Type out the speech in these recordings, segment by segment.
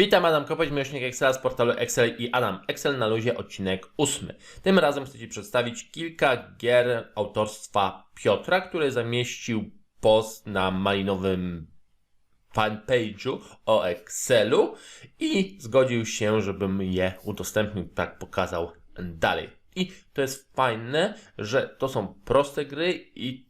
Witam, Adam Kopeć, miłośnik Excela z portalu Excel i Adam Excel na luzie, odcinek ósmy. Tym razem chcę Ci przedstawić kilka gier autorstwa Piotra, który zamieścił post na malinowym fanpage'u o Excelu i zgodził się, żebym je udostępnił, tak pokazał dalej. I to jest fajne, że to są proste gry i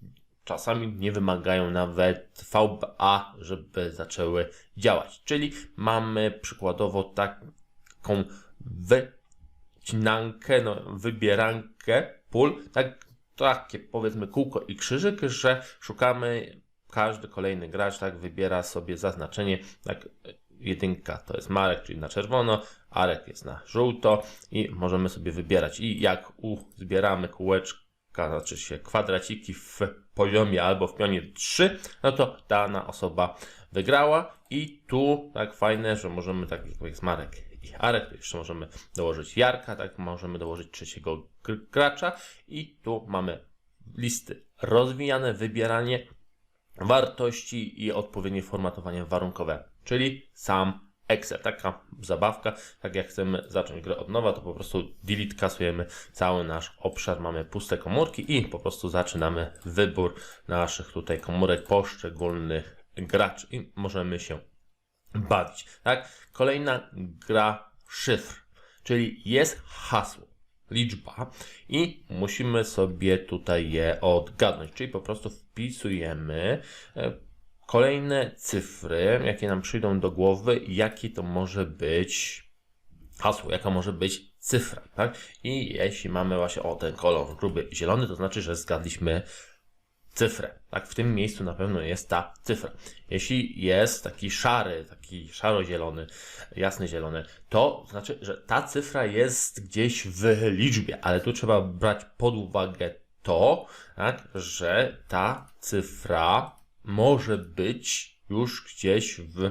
czasami nie wymagają nawet VBA, żeby zaczęły działać. Czyli mamy przykładowo taką wycinankę, no, wybierankę pól, tak, takie powiedzmy kółko i krzyżyk, że szukamy, każdy kolejny gracz tak wybiera sobie zaznaczenie, tak jedynka to jest Marek, czyli na czerwono, Arek jest na żółto i możemy sobie wybierać. I jak uzbieramy kółeczka, znaczy się kwadraciki w poziomie albo w pionie 3, no to dana osoba wygrała. I tu tak fajne, że możemy, tak jak jest Marek i Arek, to jeszcze możemy dołożyć Jarka, tak możemy dołożyć trzeciego gr- gracza. I tu mamy listy. Rozwijane, wybieranie wartości i odpowiednie formatowanie warunkowe, czyli sam Excel. Taka zabawka, tak jak chcemy zacząć grę od nowa, to po prostu delete kasujemy cały nasz obszar, mamy puste komórki i po prostu zaczynamy wybór naszych tutaj komórek poszczególnych graczy i możemy się bawić. Tak? Kolejna gra szyfr, czyli jest hasło, liczba i musimy sobie tutaj je odgadnąć, czyli po prostu wpisujemy e, kolejne cyfry, jakie nam przyjdą do głowy, jakie to może być hasło, jaka może być cyfra, tak? I jeśli mamy właśnie o ten kolor gruby zielony, to znaczy, że zgadliśmy cyfrę. Tak, w tym miejscu na pewno jest ta cyfra. Jeśli jest taki szary, taki szaro-zielony, jasny zielony, to znaczy, że ta cyfra jest gdzieś w liczbie, ale tu trzeba brać pod uwagę to, tak, że ta cyfra może być już gdzieś w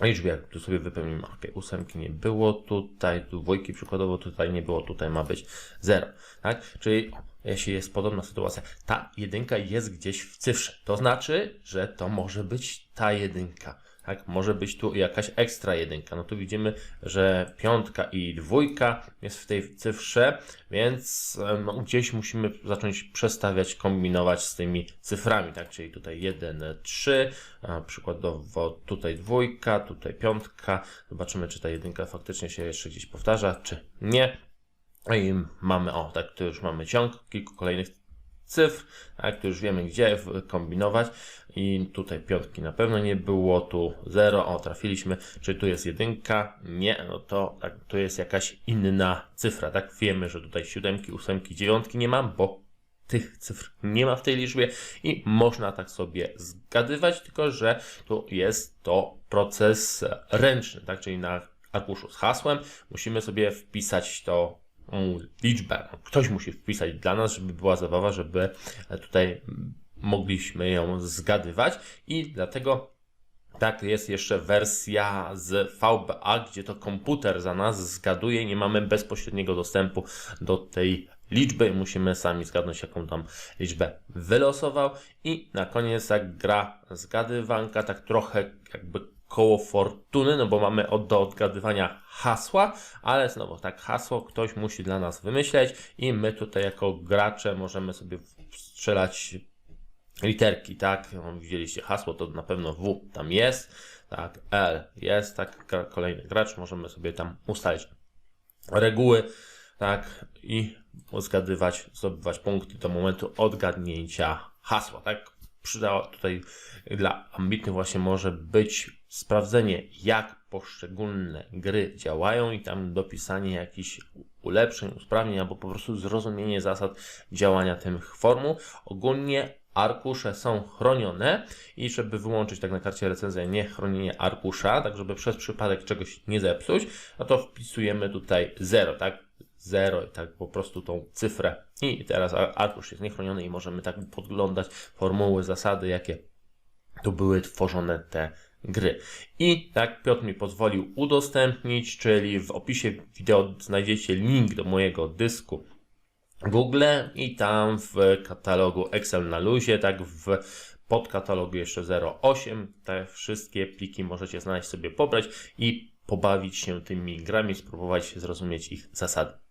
liczbie. Tu sobie wypełnimy. Ok, ósemki nie było tutaj, tu dwójki przykładowo tutaj nie było, tutaj ma być 0. Tak? Czyli jeśli jest podobna sytuacja, ta jedynka jest gdzieś w cyfrze. To znaczy, że to może być ta jedynka. Tak, może być tu jakaś ekstra jedynka. No tu widzimy, że piątka i dwójka jest w tej cyfrze, więc no, gdzieś musimy zacząć przestawiać, kombinować z tymi cyframi, tak? Czyli tutaj 1, 3, a przykładowo tutaj dwójka, tutaj piątka. Zobaczymy, czy ta jedynka faktycznie się jeszcze gdzieś powtarza, czy nie. I mamy, o, tak, tu już mamy ciąg kilku kolejnych cyfr, tak, tu już wiemy gdzie kombinować. I tutaj piątki na pewno nie było, tu. 0, o, trafiliśmy, czy tu jest jedynka, nie, no to tak, tu jest jakaś inna cyfra, tak, wiemy, że tutaj siódemki, ósemki, dziewiątki nie mam, bo tych cyfr nie ma w tej liczbie i można tak sobie zgadywać, tylko że tu jest to proces ręczny, tak, czyli na arkuszu z hasłem musimy sobie wpisać to liczbę. Ktoś musi wpisać dla nas, żeby była zabawa, żeby tutaj mogliśmy ją zgadywać i dlatego tak, jest jeszcze wersja z VBA, gdzie to komputer za nas zgaduje, nie mamy bezpośredniego dostępu do tej liczby, musimy sami zgadnąć, jaką tam liczbę wylosował. I na koniec tak gra zgadywanka, tak trochę jakby koło fortuny, no bo mamy od, do odgadywania hasła, ale znowu tak hasło ktoś musi dla nas wymyśleć i my tutaj jako gracze możemy sobie strzelać literki, tak? Widzieliście hasło, to na pewno W tam jest, tak, L jest, tak, kolejny gracz, możemy sobie tam ustalić reguły, tak, i zgadywać, zdobywać punkty do momentu odgadnięcia hasła, tak? Przydało tutaj dla ambitnych właśnie może być sprawdzenie, jak poszczególne gry działają i tam dopisanie jakichś ulepszeń, usprawnień, albo po prostu zrozumienie zasad działania tych formuł. Ogólnie arkusze są chronione i żeby wyłączyć tak na karcie recenzja nie chronienie arkusza, tak żeby przez przypadek czegoś nie zepsuć, no to wpisujemy tutaj 0, tak? 0 i tak po prostu tą cyfrę. I teraz ar- arkusz jest niechroniony i możemy tak podglądać formuły, zasady, jakie tu były tworzone te gry. I tak Piotr mi pozwolił udostępnić, czyli w opisie wideo znajdziecie link do mojego dysku Google i tam w katalogu Excel na luzie, tak w podkatalogu jeszcze 08, te wszystkie pliki możecie znaleźć sobie pobrać i pobawić się tymi grami, spróbować zrozumieć ich zasady.